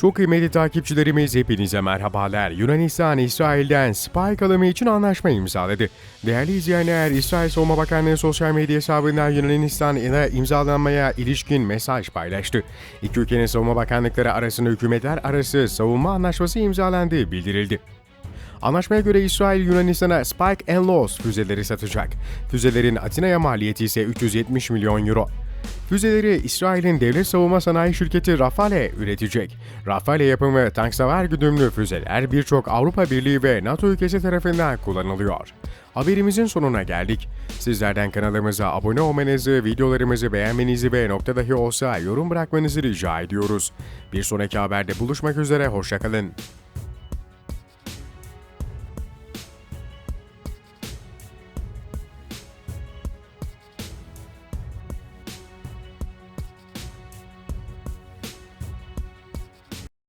Çok kıymetli takipçilerimiz hepinize merhabalar. Yunanistan, İsrail'den Spike alımı için anlaşma imzaladı. Değerli izleyenler, İsrail Savunma Bakanlığı sosyal medya hesabından Yunanistan ile imzalanmaya ilişkin mesaj paylaştı. İki ülkenin savunma bakanlıkları arasında hükümetler arası savunma anlaşması imzalandığı bildirildi. Anlaşmaya göre İsrail Yunanistan'a Spike and Loss füzeleri satacak. Füzelerin Atina'ya maliyeti ise 370 milyon euro. Füzeleri İsrail'in devlet savunma sanayi şirketi Rafale üretecek. Rafale yapımı tank savar güdümlü füzeler birçok Avrupa Birliği ve NATO ülkesi tarafından kullanılıyor. Haberimizin sonuna geldik. Sizlerden kanalımıza abone olmanızı, videolarımızı beğenmenizi ve nokta dahi olsa yorum bırakmanızı rica ediyoruz. Bir sonraki haberde buluşmak üzere, hoşçakalın.